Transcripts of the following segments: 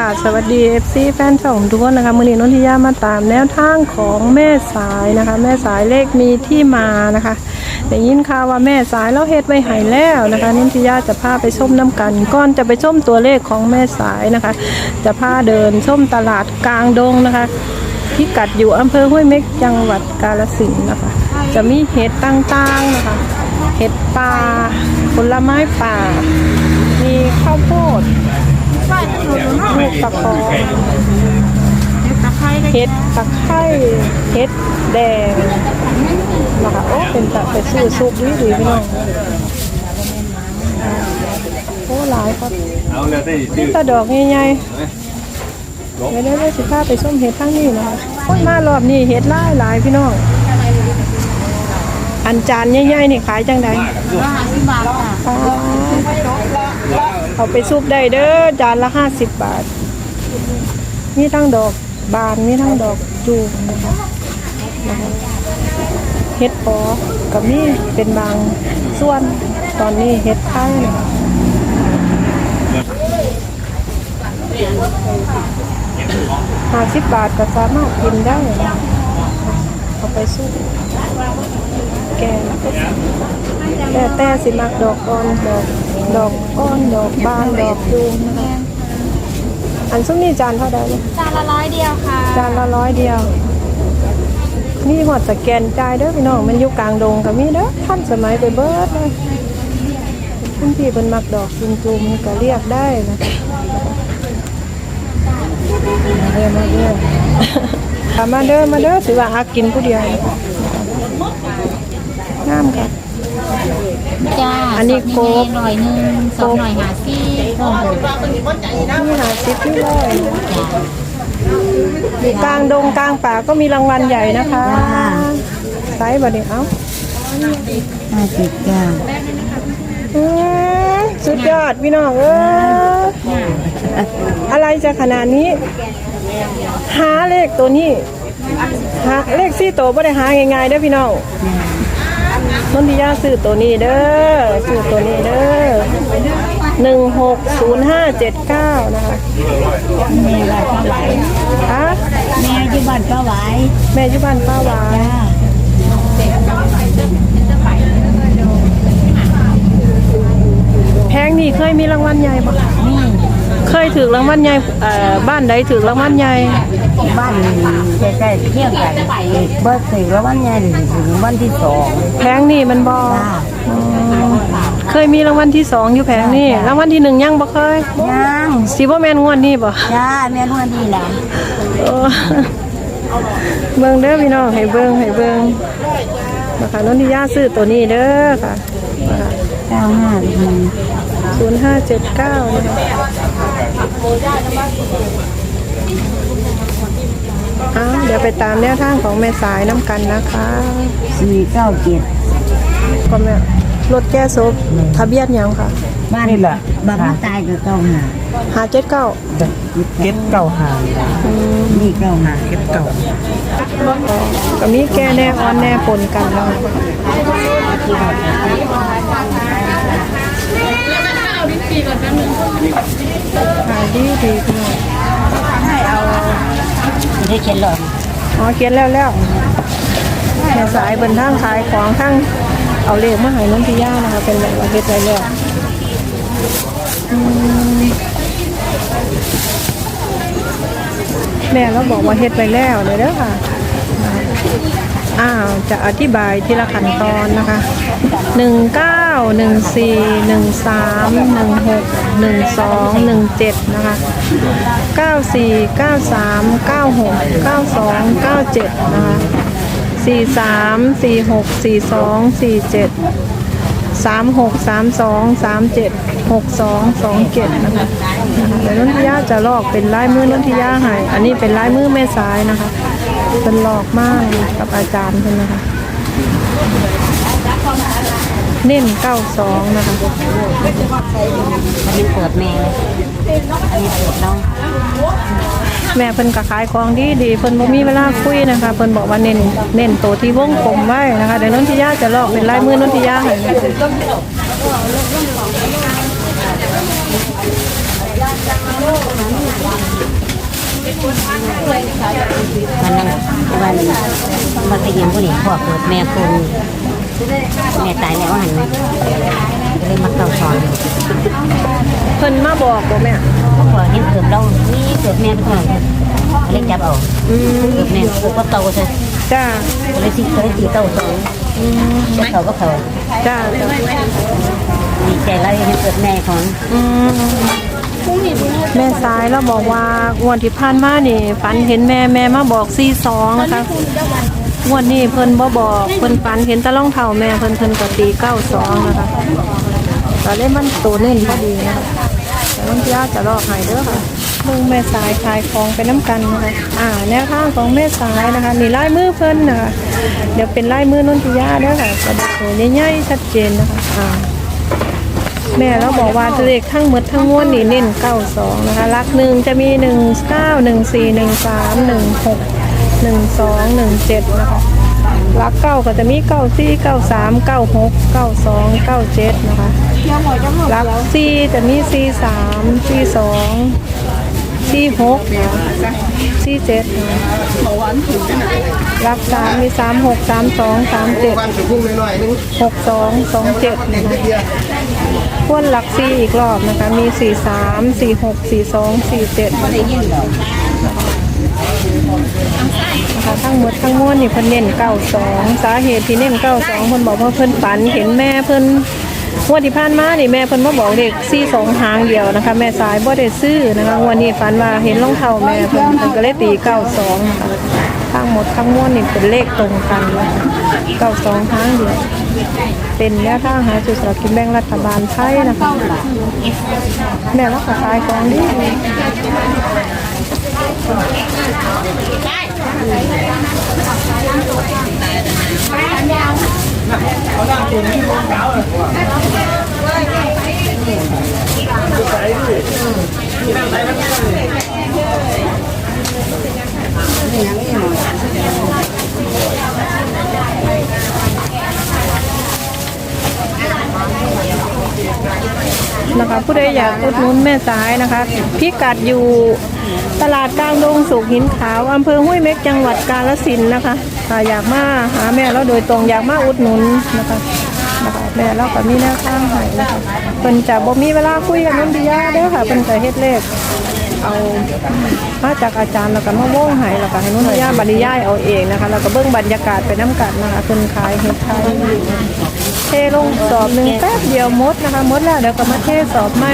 ค่ะสวัสดี FC แฟนช่องทุกคนนะคะมือนีนนทิยามาตามแนวทางของแม่สายนะคะ แม่สายเลขมีที่มานะคะได้ยินข่าวว่าแม่สายแล้วเฮ็ดไว้ให้แล้วนะคะนนทิยาจะพาไปชมน้ำกันก่อนจะไปชมตัวเลขของแม่สายนะคะ จะพาเดินชมตลาดกลางดงนะคะที่กัดอยู่อำเภอห้วยเม็กจังหวัดกาฬสินธุ์นะคะ จะมีเห็ดต่างๆนะคะเห็ดป่าผลไม้ป่า มีข้าวโพด ลูกตะคอเห็ดตะไคร้เห็ดแดงนะคะโอ้เป็นตะไปซื้อซุปดีดีพี่น้องโอ้หลายครับเอาเลยได้ชื่อตะดอกใหญ่ๆเดี๋ยวเดี๋ยวสิพาไปส้มเห็ดทั้งนี้นะคะคนมารอบนี้เห็ดหลายหลายพี่น้องอันจานใหญ่ๆนี่ขายจังใดอ๋อ เอาไปซุปได้เด้อจานละห้าสิบบาท มีทั้งดอกบานมีทั้งดอกจูงนะคะเห็ดปอกับมีเป็นบางส่วนตอนนี้เห็ดไข่นะคะห้าสิบบาทก็สามารถกินได้เอาไปสู้แกงแต่แต่สิมักดอกก้อนดอก ดอกก้อนดอกบานดอกจูงนะคะอันซุ้มนี่จานเท่าใดเนี่ยจานละร้อยเดียวค่ะจานละร้อยเดียวมีหอดสแกนจ่ายเด้อพี่น้องมันอยู่กลางดงกับมีเด้อท่านสมัยไปเบิดเลยคุณพี่เป็นมักดอกจุมๆก็เรียกได้นะมาเด้อมาเด้อเอามาเด้อมาเด้อสิว่าอากินผู้เดียวงามค่ะ จ้าอันนี้โกบหน่อยหนึงสองหน่อยหาซี่โอ้โหนี่หาซิปที่ร้อยกลางดงกลางป่าก็มีรางวัลใหญ่นะคะไซส์บ่เนี่ยเอ้าห้าสิบจ้าอืมสุดยอดพี่น้องเอ้ยอะไรจะขนาดนี้ หาเลขตัวนี้หาเลขสี่ตัวไม่ได้หาง่ายๆเด้อพี่น้อง นนทิยาซื้อตัวนี้เด้อซื้อตัวนี้เด้อหนึ่งหกศูนย์ห้าเจ็ดเก้านะคะแม่บ้านป้าไหวฮะแม่ที่บ้านป้าไหวแม่ยุบันป้าวานจ้าแพงนี่เคยมีรางวัลใหญ่ปะเคยถือรางวัลใหญ่เอ่อบ้านใดถือรางวัลใหญ่ บ้านใกล้ๆเที่ยงกันเบิร์สี่แล้ววันใหญ่ถึงวันที่สองแพงนี่มันบอจ้าเคยมีรางวัลที่สองอยู่แผงนี่รางวัลที่หนึ่งยังบ่เคยยังสีบ่แมนงวดนี่บ่จ้าแม่นวันดีแหละเออเบิ่งเด้อพี่น้องให้เบิ่งให้เบิ่งนะคะนนทิยาซื้อตัวนี้เด้อค่ะเก้าห้าหนึ่งศูนย์ห้าเจ็ดเก้านะคะ อ้าวเดี๋ยวไปตามแนวทางของแม่สายน้ำกันนะคะสี่เก้าเจ็ดก็แม่รถแก้ศพทะเบียนหยังค่ะบ้านนี่แหละบ้านตายก็เก้าห้าหาเจ็ดเก้าเก็ตเก่าหางนี่เก้าห้าเก็ตเก่าก็มีแก้แน่ออนแน่ปนกันเนาะขายดีดีพี่น้ ได้เขียนหลอดอ๋อเขียนแล้วแล้วแสายบนทางขายของทั้งเอาเลขมาให้น้องพิย่านะคะ เป็นแบบว่าเฮ็ดไว้แล้วอืมแม่เราบอกว่าเฮ็ดไปแล้วเลยเด้อค่ะ อ้าวจะอธิบายทีละขั้นตอนนะคะหนึ่งเก้าหนึ่งสี่หนึ่งสามหนึ่งหกหนึ่งสองหนึ่งเจ็ดนะคะเก้าสี่เก้าสามเก้าหกเก้าสองเก้าเจ็ดนะคะสี่สามสี่หกสี่สองสี่เจ็ดสามหกสามสองสามเจ็ดหกสองสองเจ็ดนะคะนะคะเดี๋ยวนนทิยาจะลอกเป็นลายมือนุ่นทิยาให้ อันนี้เป็นลายมือแม่สายนะคะ เป็นหลอกมากกับอาจารย์เพิ่นนะคะเน้นเก้าสองนะคะอันนี้เปิดแม่อันนี้เปิดน้องแม่เพิ่นก็ขายของดีดีเพิ่นบ่มีเวลาคุยนะคะเพิ่นบอกว่าเน้นเน้นตัวที่วงกลมไว้นะคะเดี๋ยวนนทิยาจะลอกเป็นลายมือนนทิยาให้ มันนั่งวันมันไปยังผู้นี้พ่อเกิดแม่คุณแม่ตายแล้วหันก็เลยมาเข้าซอยเพิ่นมาบอกบ่แม่เขาบอกเห็นเกิดเรานี่เกิดแม่เป็นคนเลยจับเอาเกิดแม่เกิดก็โตใช่จ้าเลยสิเลยตีเต้าสองอืมจะเขาก็เขาจ้าจ้าดีใจแล้วยังเกิดแม่ของ แม่สายเราบอกว่างวดที่ผ่านมานี่ฝันเห็นแม่แม่มาบอก42นะคะงวดนี้เพิ่นบ่บอกเพิ่นฝันเห็นตะล่องเท่าแม่เพิ่นเพิ่นก็ตี92นะคะก็เลยมันโตเน้นพอดีนะคะแต่น้องพิยาจะลอกให้เด้อค่ะมึงแม่สายขายของไปน้ำกันนะคะอ่าแนวทางของแม่สายนะคะนี่ลายมือเพิ่นนะคะเดี๋ยวเป็นลายมือนนทิยาเด้อค่ะกระดาษตัวใหญ่ๆชัดเจนนะคะอ่า แม่เราบอกว่าเลขทั้งหมดทั้งมวลนี่เน้น92นะคะลักหนึ่งจะมี19 14 13 16 12 17นะคะลักเก้าก็จะมี94 93 96 92 97นะคะลักสี่จะมี43 42 46 47นะค สี่หกสี่เจ็ดรับสามมีสามหกสามสองสามเจ็ดหกสองสองเจ็ดนะคะพ่นหลักซี่อีกรอบนะคะ มีสี่สามสี่หกสี่สองสี่เจ็ดนะคะทั้งหมดทั้งมวลนี่เพิ่นเน้นเก้าสองสาเหตุที่เน้นเก้าสองเพิ่นบอกว่าเพิ่นฝันเห็นแม่เพิ่น งวดที่ผ่านมานี่แม่เพิ่นมาบอกเด็ก42หางเดียวนะคะ แม่สายบ่ได้ซื้อนะคะวันนี้ฝันว่าเห็นรองเท้าแม่เพิ่นเพิ่นก็เลยตี92นะคะทั้งหมดทั้งมวลนี่เป็นเลขตรงกันนะคะ92หางเดียวเป็นแนวทางหาจุดสลากกินแบ่งรัฐบาลไทยนะคะแม่รักษาขายของดี นะคะผู้ใดอยากอุดหนุนแม่สายนะคะ พิกัดอยู่ตลาดกลางดงสุกหินขาวอำเภอห้วยเม็กจังหวัดกาฬสินธุ์นะคะอยากมาหาแม่เราโดยตรงอยากมาอุดหนุนนะคะนะคะแม่เราก็มีแนวทางให้นะคะ พิ่นจะบ่มีเวลาคุยกับน้องดิยาเด้อค่ะเพิ่นจะเฮ็ดเลขเอามาจากอาจารย์แล้วก็มาโม่งให้แล้วก็ให้นุ่นย่าบรรยายเอาเองนะคะแล้วก็เบื้องบรรยากาศไปน้ำกันนะคะคนขายเห็ดขายเทลงสอบหนึ่งแป๊บเดียวมดนะคะมดแล้วเดี๋ยวก็มาเทสอบใหม่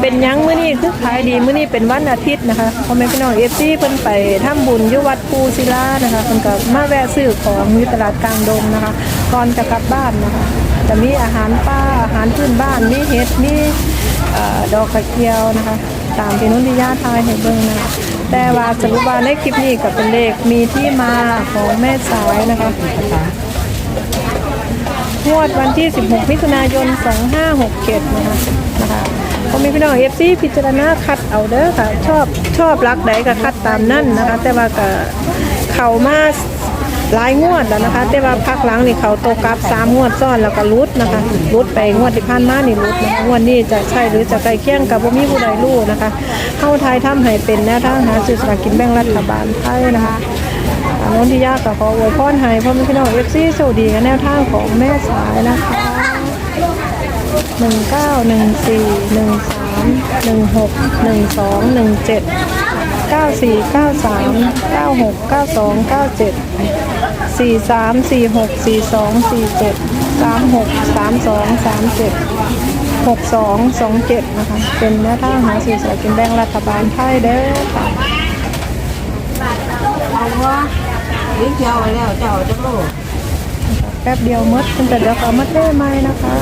เป็นยังมื้อนี้คือขายดีมื้อนี้เป็นวันอาทิตย์นะคะพ่อแม่พี่น้องเอฟซีเพิ่นไปทำบุญอยู่วัดปูศิลานะคะเพิ่นก็มาแวะซื้อของอยู่ตลาดกลางดงนะคะ ก่อนจะกลับบ้านนะคะ จะมีอาหารป้าอาหารพื้นบ้านมีเห็ดมีอดอกกระเจียวนะคะ ตามที่นุ่นที่ย่าทายให้เบิ่งนะแต่ว่าสรุปว่าในคลิปนี้ก็เป็นเลขมีที่มาของแม่สายนะคะงวดวันที่ 16 มิถุนายน 2567 นะคะนะคะก็มีพี่น้อง FC พิจารณาคัดเอาเด้อค่ะ ชอบชอบรักใดก็คัดตามนั่นนะคะ แต่ว่าก็เข้ามา หลายงวดแล้วนะคะ แต่ว่าพักหลังนี่เขาโตกลับสามงวดซ้อนแล้วก็รุดนะคะรุดไปงวดที่ผ่านมานี่รุดนะคะงวดนี้จะใช่หรือจะใกล้เคียงกับบ่มีผู้ใดรู้นะคะเข้าไทยทำให้เป็นแนวทางหาสื่อสลากกินแบ่งรัฐบาลไทยนะคะอนนู้นที่ยากก็ขออวยพรให้พ่อแม่พี่น้องเอฟซีโชคดีกับแนวทางของแม่สายนะคะหนึ่งเก้าหนึ่งสี่หนึ่งสามหนึ่งหกหนึ่งสองหนึ่งเจ็ดเก้าสี่เก้าสามเก้าหกเก้าสองเก้าเจ็ด สี่สามสี่หกสี่สองสี่เจ็ดสามหกสามสองสามเจ็ดหกสองสองเจ็ดนะคะ เป็นแนวทาหาสื่อสารกินแบ่งรัฐบาลไทยเด้อค่ะเอาว่าหรือเจ้าแล้วเจ้าจะโลแป๊บเดียวมดคุณจะเดี๋ยวขอมดได้ไหมนะคะ